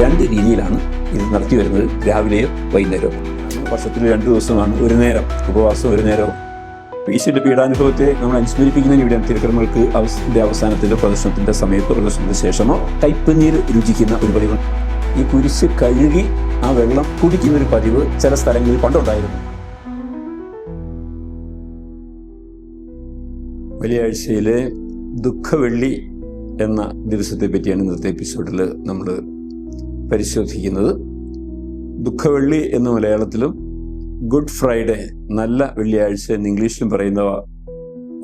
രണ്ട് രീതിയിലാണ് ഇത് നടത്തി വരുന്നത്. രാവിലെയോ വൈകുന്നേരവും. വർഷത്തിൽ രണ്ട് ദിവസമാണ് ഒരു നേരം ഉപവാസം ഒരു നേരവും. ഈശ്വരുടെ പീഡാനുഭവത്തെ നമ്മൾ അനുസ്മരിപ്പിക്കുന്നതിന് ഇവിടെ തിരുക്കർമ്മങ്ങൾക്ക് അവസരത്തിന്റെ അവസാനത്തിന്റെ പ്രദർശനത്തിന്റെ സമയത്തോ പ്രദർശനത്തിന് ശേഷമോ കയ്പനീര് രുചിക്കുന്ന ഒരു പതിവ്. ഈ കുരിശ് കഴുകി ആ വെള്ളം കുടിക്കുന്ന ഒരു പതിവ് ചില സ്ഥലങ്ങളിൽ പണ്ടുണ്ടായിരുന്നു. വെള്ളിയാഴ്ചയിലെ ദുഃഖവെള്ളി എന്ന ദിവസത്തെ പറ്റിയാണ് ഇന്നത്തെ എപ്പിസോഡിൽ നമ്മൾ പരിശോധിക്കുന്നത്. ദുഃഖവെള്ളി എന്ന് മലയാളത്തിലും ഗുഡ് ഫ്രൈഡേ നല്ല വെള്ളിയാഴ്ച എന്ന് ഇംഗ്ലീഷിലും പറയുന്നവ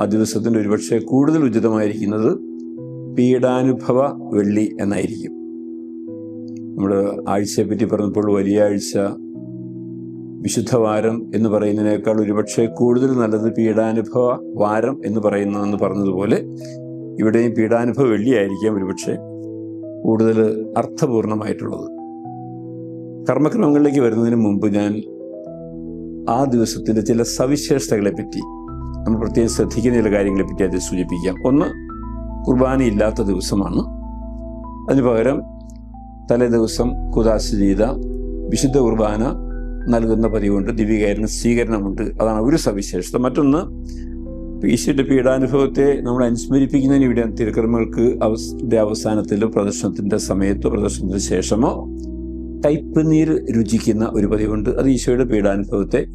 ആ ദിവസത്തിന്റെ ഒരുപക്ഷെ കൂടുതൽ ഉചിതമായിരിക്കുന്നത് പീഡാനുഭവ വെള്ളി എന്നായിരിക്കും. നമ്മൾ ആഴ്ചയെപ്പറ്റി പറഞ്ഞപ്പോൾ വലിയ ആഴ്ച വിശുദ്ധവാരം എന്ന് പറയുന്നതിനേക്കാൾ ഒരുപക്ഷെ കൂടുതൽ നല്ലത് പീഡാനുഭവ വാരം എന്ന് പറയുന്നതെന്ന് പറഞ്ഞതുപോലെ ഇവിടെയും പീഡാനുഭവ വെള്ളിയായിരിക്കാം ഒരുപക്ഷെ. കൂടുതൽ അർത്ഥപൂർണമായിട്ടുള്ളത്. കർമ്മക്രമങ്ങളിലേക്ക് വരുന്നതിന് മുമ്പ് ഞാൻ ആ ദിവസത്തിന്റെ ചില സവിശേഷതകളെപ്പറ്റി നമ്മൾ പ്രത്യേകം ശ്രദ്ധിക്കുന്ന ചില കാര്യങ്ങളെ പറ്റി അത് സൂചിപ്പിക്കാം ഒന്ന് കുർബാന ഇല്ലാത്ത ദിവസമാണ്. അതിന് പകരം തലേ ദിവസം കുദാശ ചെയ്ത വിശുദ്ധ കുർബാന നൽകുന്ന പതിവുണ്ട്. ദിവ്യകാരണ സ്വീകരണമുണ്ട്. അതാണ് ഒരു സവിശേഷത. മറ്റൊന്ന് ഈശ്വരുടെ പീഡാനുഭവത്തെ നമ്മൾ അനുസ്മരിപ്പിക്കുന്നതിന് ഇവിടെ തിരുക്കർമ്മങ്ങൾക്ക് അവസ അവസാനത്തിലോ പ്രദർശനത്തിന്റെ സമയത്തോ പ്രദർശനത്തിന് ശേഷമോ കയ്പ് നീർ രുചിക്കുന്ന ഒരു പതിവുണ്ട്. അത് ഈശോയുടെ പീഡാനുഭവത്തെ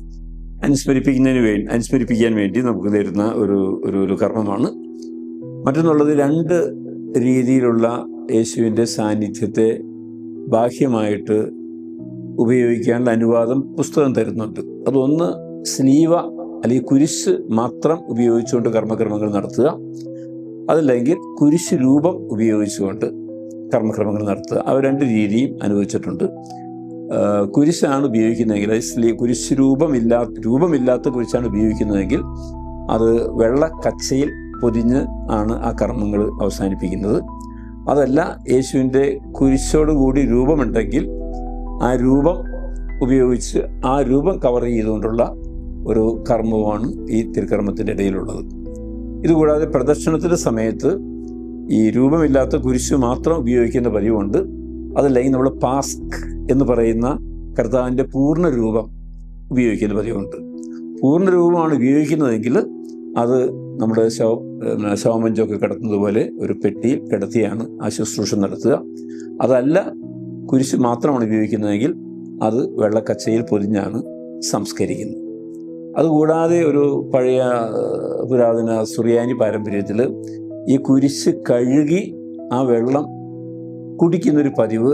അനുസ്മരിപ്പിക്കുന്നതിന് വേണ്ടി അനുസ്മരിപ്പിക്കാൻ വേണ്ടി നമുക്ക് തരുന്ന ഒരു ഒരു ഒരു കർമ്മമാണ്. മറ്റൊന്നുള്ളത് രണ്ട് രീതിയിലുള്ള യേശുവിന്റെ സാന്നിധ്യത്തെ ബാഹ്യമായിട്ട് ഉപയോഗിക്കാനുള്ള അനുവാദം പുസ്തകം തരുന്നുണ്ട്. അതൊന്ന് സ്ലീവ അല്ലെങ്കിൽ കുരിശ് മാത്രം ഉപയോഗിച്ചുകൊണ്ട് കർമ്മക്രമങ്ങൾ നടത്തുക. അതല്ലെങ്കിൽ കുരിശ് രൂപം ഉപയോഗിച്ചുകൊണ്ട് കർമ്മക്രമങ്ങൾ നടത്തുക. അവ രണ്ട് രീതിയും അനുഭവിച്ചിട്ടുണ്ട് കുരിശാണ് ഉപയോഗിക്കുന്നതെങ്കിൽ സ്ലീ കുരിശ് രൂപമില്ലാത്ത രൂപമില്ലാത്ത കുരിശാണ് ഉപയോഗിക്കുന്നതെങ്കിൽ അത് വെള്ള കച്ചയിൽ പൊതിഞ്ഞ് ആണ് ആ കർമ്മങ്ങൾ അവസാനിപ്പിക്കുന്നത്. അതല്ല യേശുവിന്റെ കുരിശോടുകൂടി രൂപമുണ്ടെങ്കിൽ ആ രൂപം ഉപയോഗിച്ച് ആ രൂപം കവർ ചെയ്തുകൊണ്ടുള്ള ഒരു കർമ്മമാണ് ഈ തിരുക്കർമ്മത്തിന്റെ ഇടയിലുള്ളത്. ഇതുകൂടാതെ പ്രദർശനത്തിന്റെ സമയത്ത് ഈ രൂപമില്ലാത്ത കുരിശ് മാത്രം ഉപയോഗിക്കുന്ന പതിവുണ്ട്. അതല്ലെങ്കിൽ നമ്മൾ പാസ്ക് എന്ന് പറയുന്ന കർത്താവിന്റെ പൂർണ രൂപം ഉപയോഗിക്കുന്ന പതിവുണ്ട്. പൂർണ രൂപമാണ് ഉപയോഗിക്കുന്നതെങ്കിൽ അത് നമ്മുടെ ശവ ശവമഞ്ചമൊക്കെ കിടത്തുന്നത് പോലെ ഒരു പെട്ടിയിൽ കിടത്തിയാണ് ആ ശുശ്രൂഷ നടത്തുക. അതല്ല കുരിശ് മാത്രമാണ് ഉപയോഗിക്കുന്നതെങ്കിൽ അത് വെള്ളക്കച്ചയിൽ പൊതിഞ്ഞാണ് സംസ്കരിക്കുന്നത്. അതുകൂടാതെ ഒരു പഴയ പുരാതന സുറിയാനി പാരമ്പര്യത്തിൽ ഈ കുരിശ് കഴുകി ആ വെള്ളം കുടിക്കുന്നൊരു പതിവ്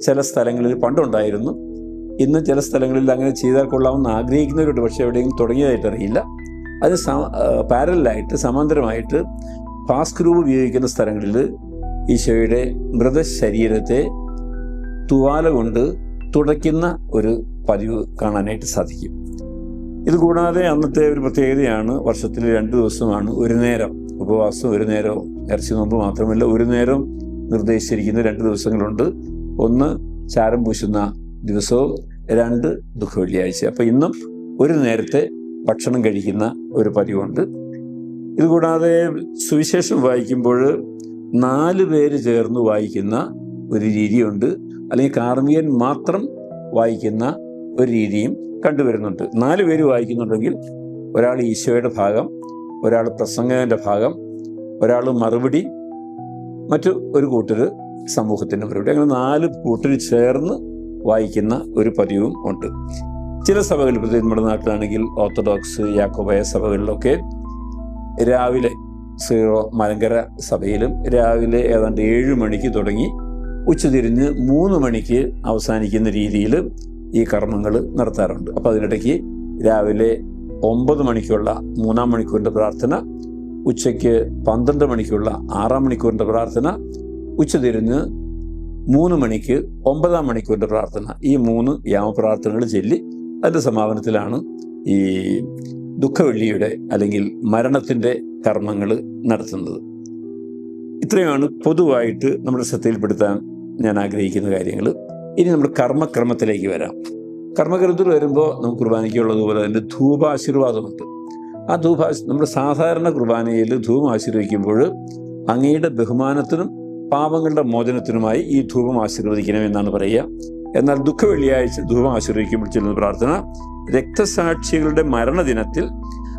ചില സ്ഥലങ്ങളിൽ പണ്ടുണ്ടായിരുന്നു. ഇന്ന് ചില സ്ഥലങ്ങളിൽ അങ്ങനെ ചെയ്താൽ കൊള്ളാമെന്ന് ആഗ്രഹിക്കുന്നവരുണ്ട്. പക്ഷേ എവിടെയെങ്കിലും തുടങ്ങിയതായിട്ട് അറിയില്ല. അത് പാരലായിട്ട് സമാന്തരമായിട്ട് പാസ്ക് രൂപ ഉപയോഗിക്കുന്ന സ്ഥലങ്ങളിൽ ഈശോയുടെ മൃതശരീരത്തെ തുവാല കൊണ്ട് തുടയ്ക്കുന്ന ഒരു പതിവ് കാണാനായിട്ട് സാധിക്കും. ഇതുകൂടാതെ അന്നത്തെ ഒരു പ്രത്യേകതയാണ് വർഷത്തിൽ രണ്ട് ദിവസമാണ് ഒരു നേരം. ഉപവാസം ഒരു നേരം ഇറച്ചി നോമ്പ് മാത്രമല്ല ഒരു നേരം നിർദ്ദേശിച്ചിരിക്കുന്ന രണ്ട് ദിവസങ്ങളുണ്ട്. ഒന്ന് ചാരം പൂശുന്ന ദിവസവും രണ്ട് ദുഃഖ വെള്ളിയാഴ്ച അപ്പം ഇന്നും ഒരു നേരത്തെ ഭക്ഷണം കഴിക്കുന്ന ഒരു പതിവുണ്ട്. ഇതുകൂടാതെ സുവിശേഷം വായിക്കുമ്പോൾ നാല് പേര് ചേർന്ന് വായിക്കുന്ന ഒരു രീതിയുണ്ട്. അല്ലെങ്കിൽ കാർമികൻ മാത്രം വായിക്കുന്ന ഒരു രീതിയും കണ്ടുവരുന്നുണ്ട്. നാല് പേര് വായിക്കുന്നുണ്ടെങ്കിൽ ഒരാൾ ഈശോയുടെ ഭാഗം ഒരാൾ പ്രസംഗത്തിന്റെ ഭാഗം ഒരാൾ മറുപടി മറ്റു ഒരു കൂട്ടർ സമൂഹത്തിന്റെ മറുപടി. അങ്ങനെ നാല് കൂട്ടർ ചേർന്ന് വായിക്കുന്ന ഒരു പതിവും ഉണ്ട്. ചില സഭകളിൽ പ്രത്യേകിച്ച് നമ്മുടെ നാട്ടിലാണെങ്കിൽ ഓർത്തഡോക്സ് യാക്കോബായ സഭകളിലൊക്കെ രാവിലെ സീറോ മലങ്കര സഭയിലും രാവിലെ ഏതാണ്ട് ഏഴ് മണിക്ക് തുടങ്ങി ഉച്ചതിരിഞ്ഞ് മൂന്ന് മണിക്ക് അവസാനിക്കുന്ന രീതിയിൽ ഈ കർമ്മങ്ങൾ നടത്താറുണ്ട്. അപ്പോൾ അതിനിടയ്ക്ക് രാവിലെ ഒമ്പത് മണിക്കുള്ള മൂന്നാം മണിക്കൂറിന്റെ പ്രാർത്ഥന ഉച്ചയ്ക്ക് പന്ത്രണ്ട് മണിക്കുള്ള ആറാം മണിക്കൂറിന്റെ പ്രാർത്ഥന ഉച്ചതിരിഞ്ഞ് മൂന്ന് മണിക്ക് ഒമ്പതാം മണിക്കൂറിന്റെ പ്രാർത്ഥന. ഈ മൂന്ന് യാമപ്രാർത്ഥനകൾ ചൊല്ലി അതിന്റെ സമാപനത്തിലാണ് ഈ ദുഃഖവെള്ളിയുടെ അല്ലെങ്കിൽ മരണത്തിന്റെ കർമ്മങ്ങൾ നടത്തുന്നത്. ഇത്രയുമാണ് പൊതുവായിട്ട് നമ്മുടെ ശ്രദ്ധയിൽപ്പെടുത്താൻ ഞാൻ ആഗ്രഹിക്കുന്ന കാര്യങ്ങൾ. ഇനി നമ്മൾ കർമ്മക്രമത്തിലേക്ക് വരാം. കർമ്മക്രമത്തിൽ വരുമ്പോൾ നമുക്ക് കുർബാനയ്ക്കുള്ളതുപോലെ തന്നെ ധൂപാശീർവാദമുണ്ട്. ആ ധൂപ നമ്മൾ സാധാരണ കുർബാനയിൽ ധൂപം ആശീർവദിക്കുമ്പോൾ അങ്ങയുടെ ബഹുമാനത്തിനും പാപങ്ങളുടെ മോചനത്തിനുമായി ഈ ധൂപം ആശീർവദിക്കണമെന്നാണ് പറയുക. എന്നാൽ ദുഃഖ വെള്ളിയാഴ്ച ധൂപം ആശീർവദിക്കുമ്പോൾ ചെല്ലുന്ന പ്രാർത്ഥന രക്തസാക്ഷികളുടെ മരണദിനത്തിൽ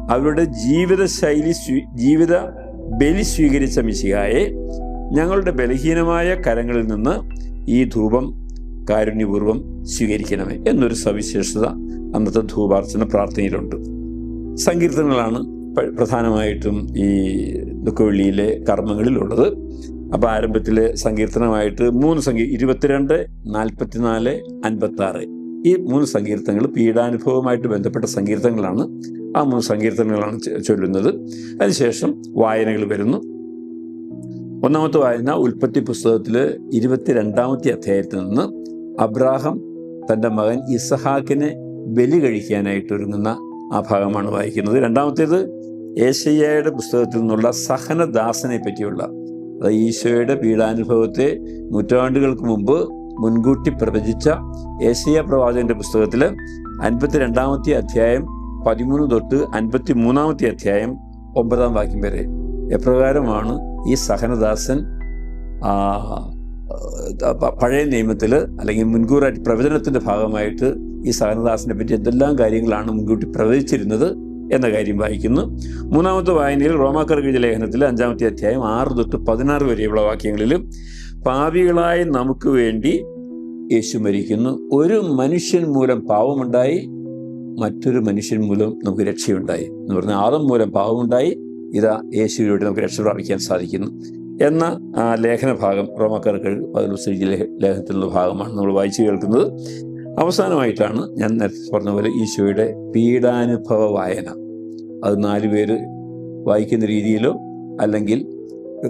അവരുടെ ജീവിത ശൈലി ജീവിത ബലി സ്വീകരിച്ച മിശിഹായെ ഞങ്ങളുടെ ബലഹീനമായ കരങ്ങളിൽ നിന്ന് ഈ ധൂപം കാരുണ്യപൂർവം സ്വീകരിക്കണമേ എന്നൊരു സവിശേഷത അന്നത്തെ ധൂപാർച്ചന പ്രാർത്ഥനയിലുണ്ട്. സങ്കീർത്തനങ്ങളാണ് പ്രധാനമായിട്ടും ഈ ദുഃഖവെള്ളിയിലെ കർമ്മങ്ങളിലുള്ളത്. അപ്പോൾ ആരംഭത്തിൽ സങ്കീർത്തനമായിട്ട് മൂന്ന് സംഗീ ഇരുപത്തിരണ്ട് നാൽപ്പത്തിനാല് അൻപത്താറ്. ഈ മൂന്ന് സങ്കീർത്തനങ്ങൾ പീഡാനുഭവമായിട്ട് ബന്ധപ്പെട്ട സങ്കീർത്തനങ്ങളാണ്. ആ മൂന്ന് സങ്കീർത്തനങ്ങളാണ് ചൊല്ലുന്നത്. അതിനുശേഷം വായനകൾ വരുന്നു. ഒന്നാമത്തെ വായന ഉൽപ്പത്തി പുസ്തകത്തിൽ ഇരുപത്തിരണ്ടാമത്തെ അധ്യായത്തിൽ നിന്ന് അബ്രാഹം തന്റെ മകൻ ഇസഹാക്കിനെ ബലി കഴിക്കാനായിട്ട് ഒരുങ്ങുന്ന ആ ഭാഗമാണ് വായിക്കുന്നത്. രണ്ടാമത്തേത് ഏശയ്യയുടെ പുസ്തകത്തിൽ നിന്നുള്ള സഹനദാസനെ പറ്റിയുള്ള അതായത് ഈശോയുടെ പീഡാനുഭവത്തെ നൂറ്റാണ്ടുകൾക്ക് മുമ്പ് മുൻകൂട്ടി പ്രവചിച്ച ഏശയ്യ പ്രവാചകന്റെ പുസ്തകത്തിൽ അൻപത്തി രണ്ടാമത്തെ അധ്യായം പതിമൂന്ന് തൊട്ട് അൻപത്തി മൂന്നാമത്തെ അധ്യായം ഒമ്പതാം വാക്യം വരെ. എപ്രകാരമാണ് ഈ സഹനദാസൻ പഴയ നിയമത്തിൽ അല്ലെങ്കിൽ മുൻകൂറായിട്ട് പ്രവചനത്തിന്റെ ഭാഗമായിട്ട് ഈ സഹനദാസിനെ പറ്റി എന്തെല്ലാം കാര്യങ്ങളാണ് മുൻകൂട്ടി പ്രവചിച്ചിരുന്നത് എന്ന കാര്യം വായിക്കുന്നു. മൂന്നാമത്തെ വായനയിൽ റോമാക്കർഗീജ ലേഖനത്തിൽ അഞ്ചാമത്തെ അധ്യായം ആറ് തൊട്ട് പതിനാറ് വരെയുള്ള വാക്യങ്ങളിൽ പാപികളായ നമുക്ക് വേണ്ടി യേശു മരിക്കുന്നു. ഒരു മനുഷ്യൻ മൂലം പാവമുണ്ടായി മറ്റൊരു മനുഷ്യൻ മൂലം നമുക്ക് രക്ഷയുണ്ടായി. എന്ന് പറഞ്ഞാൽ ആദം മൂലം പാവമുണ്ടായി ഇതാ യേശുവിലൂടെ നമുക്ക് രക്ഷ പ്രാപിക്കാൻ സാധിക്കുന്നു. എന്ന ലേഖനഭാഗം ലേഖന ഭാഗം റോമക്കാർക്ക് പതിനൊന്ന് ലേഖനത്തിലുള്ള ഭാഗമാണ് നമ്മൾ വായിച്ചു കേൾക്കുന്നത്. അവസാനമായിട്ടാണ് ഞാൻ നേരത്തെ പറഞ്ഞ പോലെ ഈശോയുടെ പീഡാനുഭവ വായന. അത് നാല് പേര് വായിക്കുന്ന രീതിയിലോ അല്ലെങ്കിൽ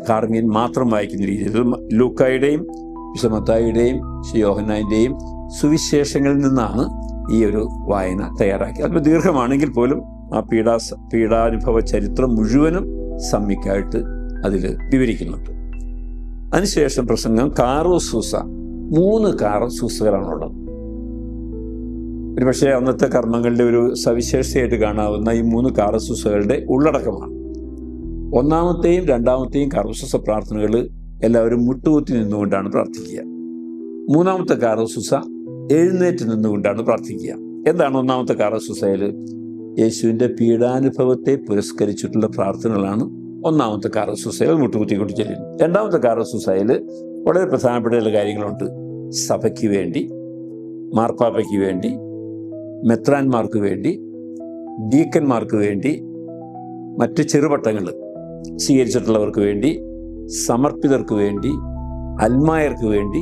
കാർമ്മ്യൻ മാത്രം വായിക്കുന്ന രീതിയിലോ. ലൂക്കായുടെയും വിശമത്തായുടെയും യോഹന്നാന്റെയും സുവിശേഷങ്ങളിൽ നിന്നാണ് ഈ ഒരു വായന തയ്യാറാക്കി അല്പം ദീർഘമാണെങ്കിൽ പോലും ആ പീഡാ പീഡാനുഭവ ചരിത്രം മുഴുവനും സമ്യക്കായിട്ട് അതിൽ വിവരിക്കുന്നുണ്ട്. അതിനുശേഷം പ്രസംഗം കാറോ സൂസ. മൂന്ന് കാറോ സൂസകളാണുള്ളത്. ഒരുപക്ഷെ അന്നത്തെ കർമ്മങ്ങളുടെ ഒരു സവിശേഷതയായിട്ട് കാണാവുന്ന ഈ മൂന്ന് കാറസൂസകളുടെ ഉള്ളടക്കമാണ്. ഒന്നാമത്തെയും രണ്ടാമത്തെയും കാറസൂസ പ്രാർത്ഥനകൾ എല്ലാവരും മുട്ടുകുത്തി നിന്നുകൊണ്ടാണ് പ്രാർത്ഥിക്കുക. മൂന്നാമത്തെ കാറസൂസ എഴുന്നേറ്റ് നിന്നുകൊണ്ടാണ് പ്രാർത്ഥിക്കുക. എന്താണ് ഒന്നാമത്തെ കാറസൂസയിൽ യേശുവിന്റെ പീഡാനുഭവത്തെ പുരസ്കരിച്ചിട്ടുള്ള പ്രാർത്ഥനകളാണ് ഒന്നാമത്തെ കാറോസൂസയിൽ മുട്ടുകുത്തിക്കൊണ്ട് ചെല്ലുന്നു രണ്ടാമത്തെ കാറോസൂസയിൽ വളരെ പ്രധാനപ്പെട്ട ചില കാര്യങ്ങളുണ്ട്. സഭയ്ക്ക് വേണ്ടി മാർപ്പാപ്പയ്ക്ക് വേണ്ടി മെത്രാന്മാർക്ക് വേണ്ടി ഡീക്കന്മാർക്ക് വേണ്ടി മറ്റ് ചെറുപട്ടങ്ങൾ സ്വീകരിച്ചിട്ടുള്ളവർക്ക് വേണ്ടി സമർപ്പിതർക്ക് വേണ്ടി അൽമായർക്ക് വേണ്ടി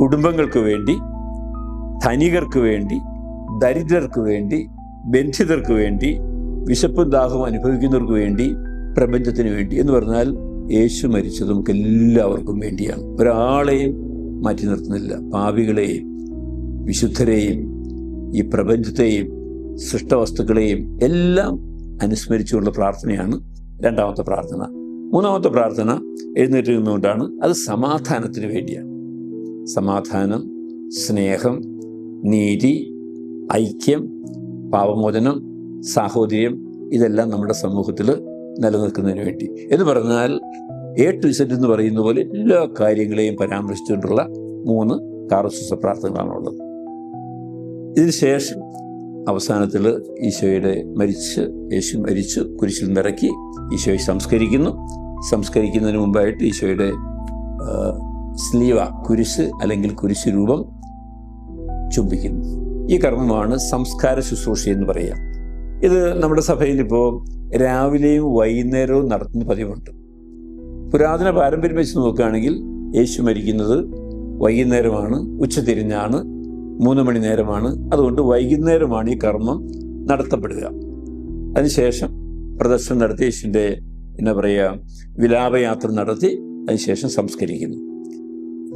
കുടുംബങ്ങൾക്ക് വേണ്ടി ധനികർക്ക് വേണ്ടി ദരിദ്രർക്ക് വേണ്ടി ബന്ധിതർക്ക് വേണ്ടി വിശപ്പും ദാഹവും അനുഭവിക്കുന്നവർക്ക് വേണ്ടി പ്രപഞ്ചത്തിന് വേണ്ടി എന്ന് പറഞ്ഞാൽ യേശു മരിച്ചത് നമുക്ക് എല്ലാവർക്കും വേണ്ടിയാണ്. ഒരാളെയും മാറ്റി നിർത്തുന്നില്ല. പാവികളെയും വിശുദ്ധരെയും ഈ പ്രപഞ്ചത്തെയും സൃഷ്ടവസ്തുക്കളെയും എല്ലാം അനുസ്മരിച്ചുള്ള പ്രാർത്ഥനയാണ് രണ്ടാമത്തെ പ്രാർത്ഥന. മൂന്നാമത്തെ പ്രാർത്ഥന എഴുന്നേറ്റ് നിന്നുകൊണ്ടാണ് അത് സമാധാനത്തിന് വേണ്ടിയാണ്. സമാധാനം സ്നേഹം നീതി ഐക്യം പാവമോചനം സാഹോദര്യം ഇതെല്ലാം നമ്മുടെ സമൂഹത്തിൽ നിലനിൽക്കുന്നതിന് വേണ്ടി. എന്ന് പറഞ്ഞാൽ എ ടു സെറ്റ് എന്ന് പറയുന്ന പോലെ എല്ലാ കാര്യങ്ങളെയും പരാമർശിച്ചുകൊണ്ടുള്ള മൂന്ന് കാറസുസ പ്രാർത്ഥനകളാണുള്ളത്. ഇതിനുശേഷം അവസാനത്തിൽ ഈശോയുടെ മരിച്ച് യേശു മരിച്ചു കുരിശിൽ നിറക്കി ഈശോയെ സംസ്കരിക്കുന്നു. സംസ്കരിക്കുന്നതിന് മുമ്പായിട്ട് ഈശോയുടെ സ്ലീവ കുരിശ് അല്ലെങ്കിൽ കുരിശ് രൂപം ചുംബിക്കുന്നു. ഈ കർമ്മമാണ് സംസ്കാര ശുശ്രൂഷ എന്ന് പറയുക. ഇത് നമ്മുടെ സഭയിൽ ഇപ്പോൾ രാവിലെയും വൈകുന്നേരവും നടത്തുന്ന പതിവുണ്ട്. പുരാതന പാരമ്പര്യം വെച്ച് നോക്കുകയാണെങ്കിൽ യേശു മരിക്കുന്നത് വൈകുന്നേരമാണ് ഉച്ചതിരിഞ്ഞാണ് മൂന്ന് മണി നേരമാണ്. അതുകൊണ്ട് വൈകുന്നേരമാണ് ഈ കർമ്മം നടത്തപ്പെടുക. അതിനുശേഷം പ്രദർശനം നടത്തി യേശുവിന്റെ എന്താ പറയുക വിലാപയാത്ര നടത്തി അതിനുശേഷം സംസ്കരിക്കുന്നു.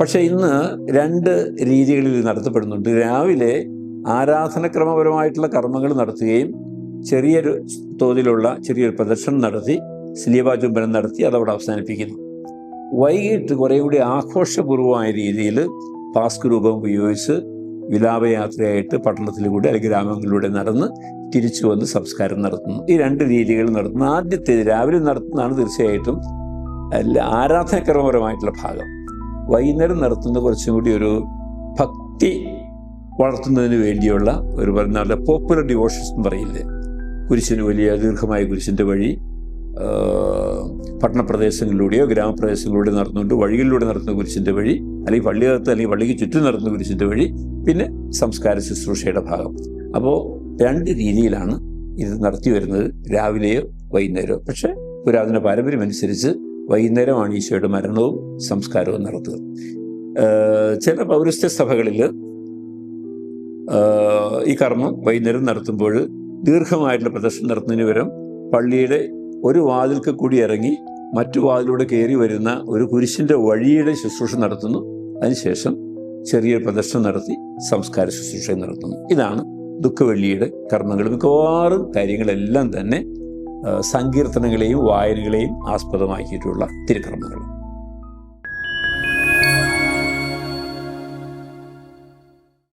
പക്ഷേ ഇന്ന് രണ്ട് രീതികളിൽ നടത്തപ്പെടുന്നുണ്ട്. രാവിലെ ആരാധനക്രമപരമായിട്ടുള്ള കർമ്മങ്ങൾ നടത്തുകയും ചെറിയൊരു തോതിലുള്ള ചെറിയൊരു പ്രദർശനം നടത്തി സ്ലീപാചുംബനം നടത്തി അതവിടെ അവസാനിപ്പിക്കുന്നു. വൈകിട്ട് കുറേ കൂടി ആഘോഷപൂർവമായ രീതിയിൽ പാസ്ക് രൂപം ഉപയോഗിച്ച് വിലാപയാത്രയായിട്ട് പട്ടണത്തിലൂടെ അല്ലെങ്കിൽ ഗ്രാമങ്ങളിലൂടെ നടന്ന് തിരിച്ചു വന്ന് സംസ്കാരം നടത്തുന്നു. ഈ രണ്ട് രീതികൾ നടത്തുന്നു. ആദ്യത്തെ രാവിലെ നടത്തുന്നതാണ് തീർച്ചയായിട്ടും ആരാധനക്രമപരമായിട്ടുള്ള ഭാഗം. വൈകുന്നേരം നടത്തുന്ന കുറച്ചും കൂടി ഒരു ഭക്തി വളർത്തുന്നതിന് വേണ്ടിയുള്ള ഒരു പറഞ്ഞ പോപ്പുലർ ഡിവോഷൻസ് എന്ന് പറയില്ലേ? കുരിശിന് വലിയ ദീർഘമായ കുരിശിന്റെ വഴി പട്ടണപ്രദേശങ്ങളിലൂടെയോ ഗ്രാമപ്രദേശങ്ങളിലൂടെയോ നടന്നുകൊണ്ട് വഴികളിലൂടെ നടത്തുന്ന കുരിശിന്റെ വഴി അല്ലെങ്കിൽ പള്ളികത്ത് അല്ലെങ്കിൽ പള്ളിക്ക് ചുറ്റും നടത്തുന്ന കുരിശിന്റെ വഴി പിന്നെ സംസ്കാര ശുശ്രൂഷയുടെ ഭാഗം. അപ്പോൾ രണ്ട് രീതിയിലാണ് ഇത് നടത്തി വരുന്നത് രാവിലെയോ വൈകുന്നേരമോ. പക്ഷേ പുരാതന പാരമ്പര്യം അനുസരിച്ച് വൈകുന്നേരമാണ് ഈശോയുടെ മരണവും സംസ്കാരവും നടത്തുക. ചില പൗരസ്ത്യ സഭകളിൽ ഈ കർമ്മം വൈകുന്നേരം നടത്തുമ്പോൾ ദീർഘമായിട്ടുള്ള പ്രദർശനം നടത്തുന്നതിന് പകരം പള്ളിയുടെ ഒരു വാതിൽക്ക് കൂടി ഇറങ്ങി മറ്റു വാതിലൂടെ കയറി വരുന്ന ഒരു കുരിശിന്റെ വഴിയുടെ ശുശ്രൂഷ നടത്തുന്നു. അതിനുശേഷം ചെറിയൊരു പ്രദർശനം നടത്തി സംസ്കാര ശുശ്രൂഷ നടത്തുന്നു. ഇതാണ് ദുഃഖവെള്ളിയുടെ കർമ്മങ്ങൾ. മിക്കവാറും കാര്യങ്ങളെല്ലാം തന്നെ സങ്കീർത്തനങ്ങളെയും വായനകളെയും ആസ്പദമാക്കിയിട്ടുള്ള തിരുക്കർമ്മങ്ങൾ.